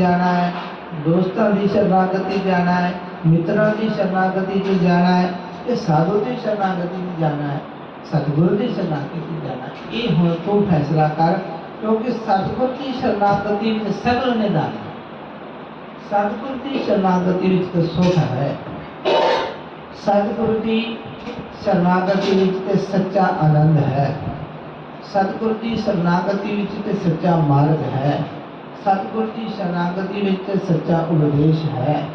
जाना है, दोस्तों की शरणागति जाना है, मित्रों की शरणागति में जाना है, ये साधु की शरणागति में जाना है, सतगुरु की शरणागति जाना है। ये हम तू फैसला कर, क्योंकि सतगुरु की शरणागति में सगल ने निदान सतगुरु की शरणागति में तो सुख है। सतगुरु की शरणागति में तो सच्चा आनंद है। सतगुरु की शरणागति में तो सच्चा मार्ग है। ਮਾਰਗ ਹੈ ਸਤਿਗੁਰ ਦੀ ਸ਼ਰਨਾਗਤੀ ਵਿੱਚ ਤੇ ਸੱਚਾ ਉਪਦੇਸ਼ ਹੈ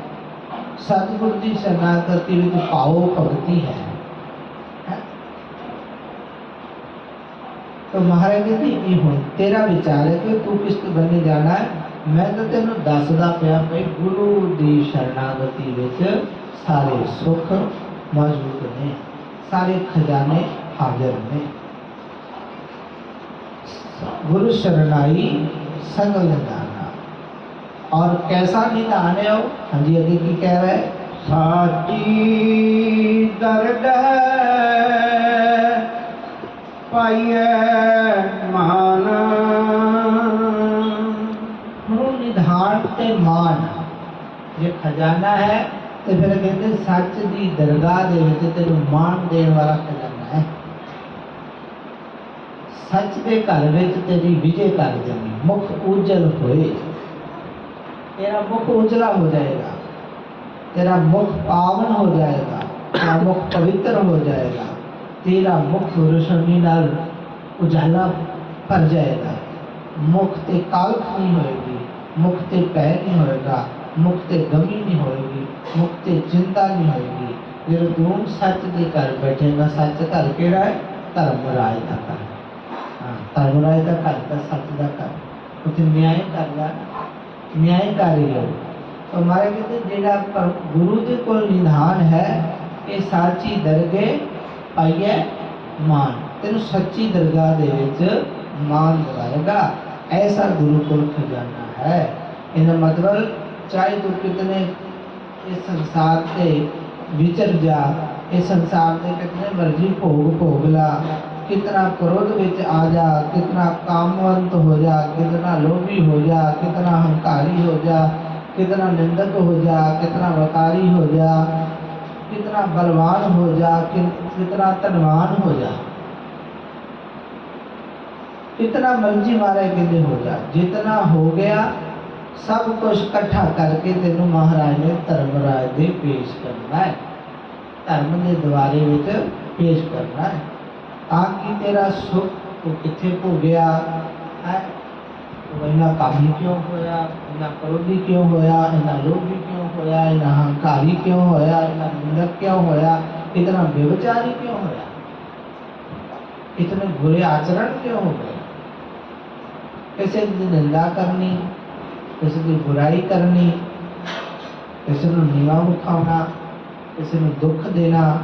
ਸਤਿਗੁਰ ਦੀ ਸ਼ਰਨਾਗਤੀ ਵਿੱਚ ਭਾਉ ਭਗਤੀ ਹੈ ਹੈਂ? तो महाराज कहते ਇਹ ਹੁਣ ਤੇਰਾ ਵਿਚਾਰ ਹੈ ਕਿ ਤੂੰ ਕਿਸ ਬੰਨੇ ਜਾਣਾ ਹੈ ਮੈਂ ਤਾਂ ਤੈਨੂੰ ਦੱਸਦਾ ਪਿਆ ਭਈ ਗੁਰੂ ਦੀ ਸ਼ਰਨਾਗਤੀ ਵਿੱਚ ਸਾਰੇ ਸੁੱਖ ਮੌਜੂਦ ਨੇ ਸਾਰੇ ਖਜ਼ਾਨੇ ਹਾਜ਼ਰ ਨੇ गुरु शरणाई सगल निदाना और कैसा निदान है वो हाँ जी आगे की कह रहा है ਸਾਚੀ ਦਰਦ ਪਾਈਐ ਮਾਨ ਹੁਣ ਨਿਧਾਨ ਤੇ ਮਾਨ ਜੇ ਖਜ਼ਾਨਾ ਹੈ ਤੇ ਫਿਰ ਕਹਿੰਦੇ ਸੱਚ ਦੀ ਦਰਗਾਹ ਦੇ ਵਿੱਚ ਤੈਨੂੰ ਮਾਨ ਦੇਣ ਵਾਲਾ ਖਜ਼ਾਨਾ ਹੈ ਸੱਚ ਦੇ ਘਰ ਵਿੱਚ ਤੇਰੀ ਵਿਜੇ ਕਰ ਦੇਣੀ ਮੁਖ ਉਜਲ ਹੋਏ ਤੇਰਾ ਮੁਖ ਉਜਲਾ ਹੋ ਜਾਏਗਾ तेरा मुख पावन हो जाएगा तेरा मुख पवित्र हो जाएगा तेरा मुख रोशनी नाल उजाला भर जाएगा मुख ते कालख नहीं होएगी मुख ते पै नहीं होएगा मुख ते गमी नहीं होएगी मुख ते चिंता नहीं होएगी ਜਦੋਂ ਤੂੰ ਸੱਚ ਦੇ ਘਰ ਬੈਠੇਗਾ ਸੱਚ ਘਰ ਕਿਹੜਾ ਹੈ ਧਰਮ ਰਾਜ ਦਾ ਘਰ ਹਾਂ ਧਰਮ ਰਾਜ ਦਾ ਘਰ ਤਾਂ ਸੱਚ ਦਾ ਘਰ ਉੱਥੇ ਨਿਆਂ ਕਰਦਾ ਨਿਆਂਕਾਰੀ ਹੈ ਤਾਂ ਮਾਰੇ ਕਹਿੰਦੇ, ਜਿਹੜਾ ਗੁਰੂ ਦੇ ਕੋਲ ਨਿਧਾਨ ਹੈ, ਇਹ ਸਾਚੀ ਦਰਗੇ ਪਾਈਏ ਮਾਨ। ਤੈਨੂੰ ਸੱਚੀ ਦਰਗਾਹ ਦੇ ਵਿੱਚ ਮਾਨ ਦਿਲਾਏਗਾ ਐਸਾ ਗੁਰੂ ਕੋਲ ਖਜ਼ਾਨਾ ਹੈ। ਇਹਦਾ ਮਤਲਬ, ਚਾਹੇ ਤੂੰ ਕਿਤਨੇ ਇਸ ਸੰਸਾਰ ਤੇ ਵਿਚਰ ਜਾ, ਇਸ ਸੰਸਾਰ ਦੇ ਕਿਤਨੇ ਮਰਜ਼ੀ ਭੋਗ ਭੋਗ ਲਾ कितना क्रोध में आ जा, कितना कामवंत हो जा, कितना लोभी हो जा, कितना हंकारी हो जा, कितना निंदक हो जा, कितना वकारी हो जा, कितना बलवान हो जा कितना धनवान हो जा। कितना मर्ज़ी मारे कि हो जा, जितना हो गया, सब कुछ इकट्ठा करके तेन महाराज ने धर्मराज दे पेश करना है। धर्म के द्वारे पेश करना है। आकी तेरा सुख तो किथे को गया है? वरना कामी क्यों होया? इना करोधी क्यों होया? इना लोभी क्यों होया? इना हंकारी क्यों होया? इना निंदक क्यों होया? इतना बेवचारी क्यों होया? इतने बुरे आचरण क्यों हो गए? कैसे की निंदा करनी? कैसे की बुराई करनी? कैसे को निगाह उठाना? कैसे को दुख देना?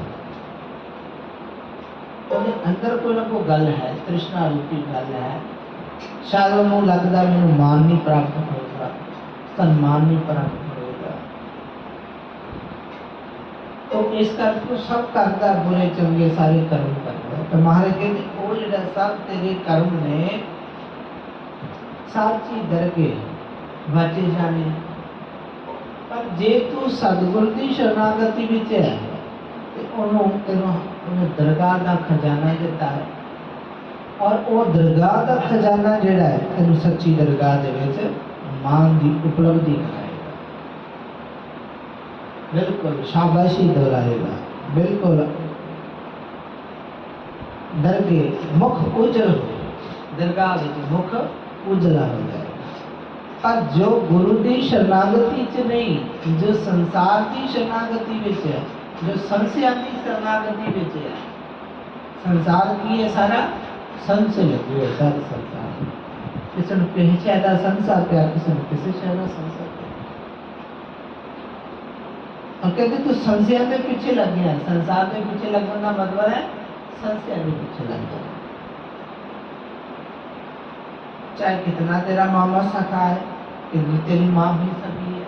ਉਹਦੇ ਅੰਦਰ ਕੋਈ ਨਾ ਕੋਈ ਗੱਲ ਹੈ ਤ੍ਰਿਸ਼ਨਾ ਰੂਪੀ ਗੱਲ ਹੈ ਸ਼ਾਇਦ ਉਹਨੂੰ ਲੱਗਦਾ ਮੈਨੂੰ ਮਾਨ ਨਹੀਂ ਪ੍ਰਾਪਤ ਹੋਏਗਾ ਸਨਮਾਨ ਨਹੀਂ ਪ੍ਰਾਪਤ ਹੋਏਗਾ तो ਇਸ ਕਰਕੇ ਉਹ ਸਭ ਕਰਦਾ ਬੁਰੇ ਚੰਗੇ ਸਾਰੇ ਕਰਮ ਕਰਦਾ ਤੇ ਮਹਾਰਾਜ ਕਹਿੰਦੇ ਉਹ ਜਿਹੜਾ ਸਭ ਤੇਰੇ ਕਰਮ ਨੇ ਸਾਚੀ ਦਰਗੇ ਵਾਚੇ ਜਾਣੇ ਪਰ ਜੇ ਤੂੰ ਸਤਿਗੁਰ ਦੀ ਸ਼ਰਨਾਗਤੀ ਵਿੱਚ ਹੈ ਤੇ ਉਹਨੂੰ ਤੈਨੂੰ ਉਹਨੇ ਦਰਗਾਹ ਦਾ ਖਜ਼ਾਨਾ ਦਿੱਤਾ ਹੈ ਔਰ ਉਹ ਦਰਗਾਹ ਦਾ ਖਜ਼ਾਨਾ ਜਿਹੜਾ ਹੈ ਤੈਨੂੰ ਸੱਚੀ ਦਰਗਾਹ ਦੇ ਵਿੱਚ ਮਾਨ ਦੀ ਉਪਲਬਧੀ ਕਰਾਏਗਾ ਬਿਲਕੁਲ ਸ਼ਾਬਾਸ਼ੀ ਦਿਲਾਏਗਾ ਬਿਲਕੁਲ ਦਰਗੇ ਮੁਖ ਉਜਲ ਹੋ ਦਰਗਾਹ ਵਿੱਚ ਮੁਖ ਉਜਲਾ ਹੋ ਜਾਏਗਾ ਪਰ ਜੋ ਗੁਰੂ ਦੀ ਸ਼ਰਨਾਗਤੀ ਚ ਨਹੀਂ ਜੋ ਸੰਸਾਰ ਦੀ ਸ਼ਰਨਾਗਤੀ ਵਿੱਚ ਹੈ जो संशय आती शरणागति बेचे संसार की है सारा संशय लगी है सारा संसार। किसन पहचाना संसार प्यार किसन किसे शहरा संसार और कहते तो संशय में पीछे लग गया संसार में पीछे लगने का मतलब है संशय में पीछे लग गया चाहे कितना तेरा मामा सखा है, कितनी तेरी माँ भी सभी है